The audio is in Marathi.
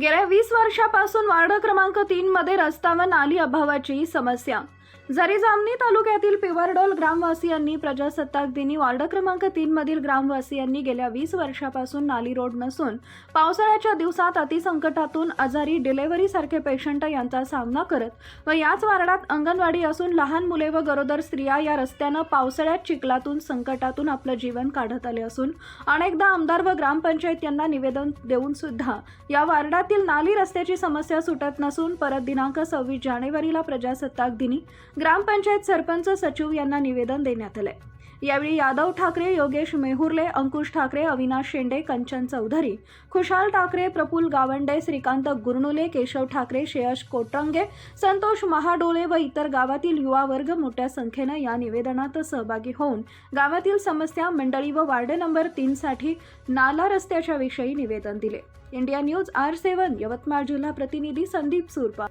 गेल्या वीस वर्षापासून वार्ड क्रमांक तीन मध्ये रस्ता व नाली अभावाची समस्या. जरी जामणी तालुक्यातील पिवरडोल ग्रामवासियांनी प्रजासत्ताक दिनी वार्ड क्रमांक तीन मधील ग्रामवासियांनी गेल्या वीस वर्षापासून नाली रोड नसून पावसाळ्याच्या दिवसात अतिसंकटातून आजारी डिलेव्हरी सारखे पेशंट यांचा सामना करत व याच वार्डात अंगणवाडी असून लहान मुले व गरोदर स्त्रिया या रस्त्यानं पावसाळ्यात चिखलातून संकटातून आपलं जीवन काढत आले असून अनेकदा आमदार व ग्रामपंचायत यांना निवेदन देऊन सुद्धा या वार्डातील नाली रस्त्याची समस्या सुटत नसून परत दिनांक सव्वीस जानेवारीला प्रजासत्ताक दिनी ग्रामपंचायत सरपंच सचिव यांना निवेदन देण्यात आले यावेळी यादव ठाकरे योगेश मेहुर्ले अंकुश ठाकरे अविनाश शेंडे कंचन चौधरी खुशाल ठाकरे प्रफुल गावंडे श्रीकांत गुरनुले केशव ठाकरे श्रेयश कोटरंगे संतोष महाडोळे व इतर गावातील युवा वर्ग मोठ्या संख्येनं या निवेदनात सहभागी होऊन गावातील समस्या मंडळी व वार्ड नंबर तीन साठी नाला रस्त्याच्या विषयी निवेदन दिले. India news R seven Yavatmal जिल्हा प्रतिनिधी संदीप सुरपा.